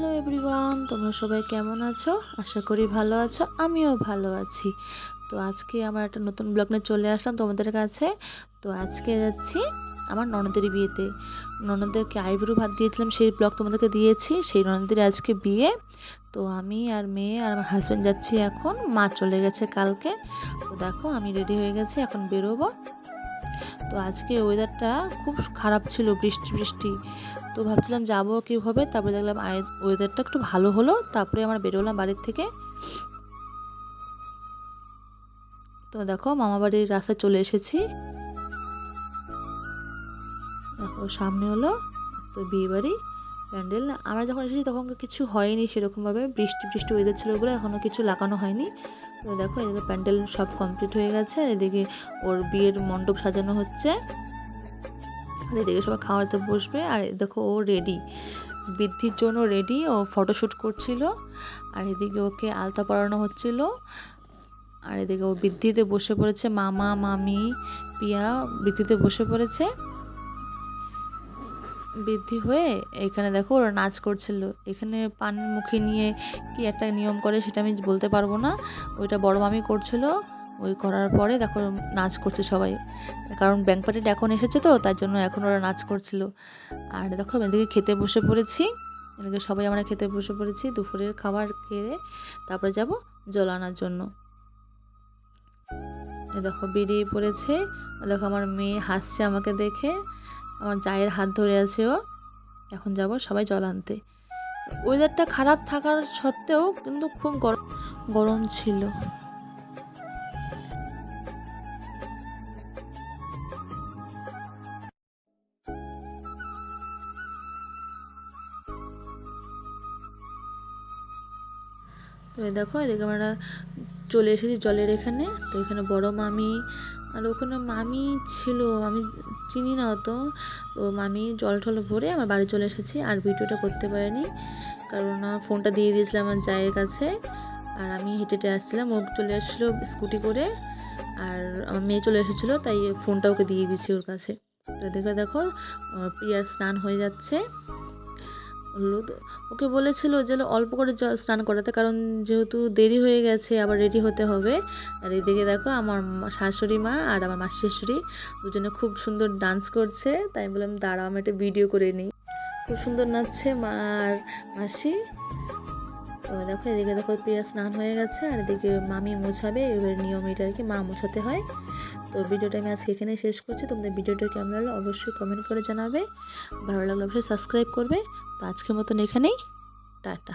Hello everyone তোমরা সবাই কেমন আছো? আশা করি ভালো আছো, আমিও ভালো আছি। তো আজকে আমার একটা নতুন ব্লগ নিয়ে চলে আসলাম তোমাদের কাছে। তো আজকে যাচ্ছি আমার ননদের বিয়েতে। ননদেরকে আইব্রু ভাত দিয়েছিলাম, সেই ব্লগ তোমাদেরকে দিয়েছি, সেই ননদের আজকে বিয়ে। তো আমি আর মেয়ে আর আমার হাজব্যান্ড যাচ্ছি এখন, মা চলে গেছে কালকে। তো দেখো আমি রেডি হয়ে গেছি, এখন বেরোবো। তো আজকে ওয়েদারটা খুব খারাপ ছিল, বৃষ্টি বৃষ্টি। তো ভাবছিলাম যাব কীভাবে, তারপরে দেখলাম আয় ওয়েদারটা একটু ভালো হলো, তারপরে আমরা বেরোলাম বাড়ির থেকে। তো দেখো, মামা বাড়ির রাস্তায় চলে এসেছি। দেখো, সামনে হলো তো বিয়ে বাড়ি প্যান্ডেল। আমরা যখন এসেছি তখন কিছু হয়নি সেরকমভাবে। বৃষ্টি বৃষ্টি ওয়েদার ছিল ওগুলো এখনও কিছু লাগানো হয়নি। তো দেখো, এদিকে প্যান্ডেল সব কমপ্লিট হয়ে গেছে, আর এদিকে ওর বিয়ের মণ্ডপ সাজানো হচ্ছে। আর এদিকে সবাই খাওয়াতে বসবে। আর দেখো ও রেডি বৃদ্ধির জন্য রেডি ও ফটোশ্যুট করছিল। আর এদিকে ওকে আলতা পরানো হচ্ছিল। আর এদিকে ও বৃদ্ধিতে বসে পড়েছে মামা, মামি, পিয়া বৃদ্ধিতে বসে পড়েছে। বৃদ্ধি হয়ে এখানে দেখো ওরা নাচ করছিল। এখানে পান মুখে নিয়ে কি একটা নিয়ম করে সেটা আমি বলতে পারব না। ওইটা বড় মামি করছিল। ওই করার পরে দেখো নাচ করছে সবাই। কারণ ব্যাংক পার্টিটা এখন এসেছে তো, তার জন্য এখন ওরা নাচ করছিল। আর দেখো এদিকে খেতে বসে পড়েছি। এদিকে সবাই আমরা খেতে বসে পড়েছি, দুপুরের খাবার খেয়ে তারপরে যাব জল আনার জন্য। দেখো বেরিয়ে পড়েছে। দেখো আমার মেয়ে হাসছে আমাকে দেখে। আমার জায়ের হাত ধরে আছে ও। এখন যাব সবাই জল আনতে। ওয়েদারটা খারাপ থাকার সত্ত্বেও কিন্তু খুব গরম গরম ছিল। তো দেখো, এদিকে আমরা চলে এসেছি জলের এখানে। তো এখানে বড় মামি আর ওখানে মামি ছিল, আমি চিনি না অত। তো মামি জল টল ভরে আমার বাড়ি চলে এসেছি আর ভিডিওটা করতে পারিনি। কারণ ফোনটা দিয়ে দিয়েছিলাম আমার জায়ের কাছে। আর আমি হেঁটে হেঁটে আসছিলাম, ও চলে আসছিল স্কুটি করে। আর আমার মেয়ে চলে এসেছিল, তাই ফোনটা ওকে দিয়ে দিয়েছি ওর কাছে। তো দেখে দেখো প্রিয়ার স্নান হয়ে যাচ্ছে। ওকে বলেছিল যে অল্প করে স্নান করাতে, কারণ যেহেতু দেরি হয়ে গেছে, আবার রেডি হতে হবে। আর এদিকে দেখো আমার শাশুড়ি মা আর আমার মাসি শাশুড়ি দুজনে খুব সুন্দর ডান্স করছে, তাই বললাম, দাঁড়াও, আমি একটা ভিডিও করে নিই। খুব সুন্দর নাচছে মা আর মাসি। তো দেখো, এদিকে দেখো প্রিয়া স্নান হয়ে গেছে, আর এদিকে মামি মোছাবে, এবার নিয়ম এটা আর কি মা মোছাতে হয়। তো ভিডিওটা আমি আজকে এখানে শেষ করছি। তোমাদের ভিডিওটা কেমন লাগল অবশ্যই কমেন্ট করে জানাবে। ভালো লাগলে অবশ্যই সাবস্ক্রাইব করবে। তো আজকের মতন এখানেই। টাটা।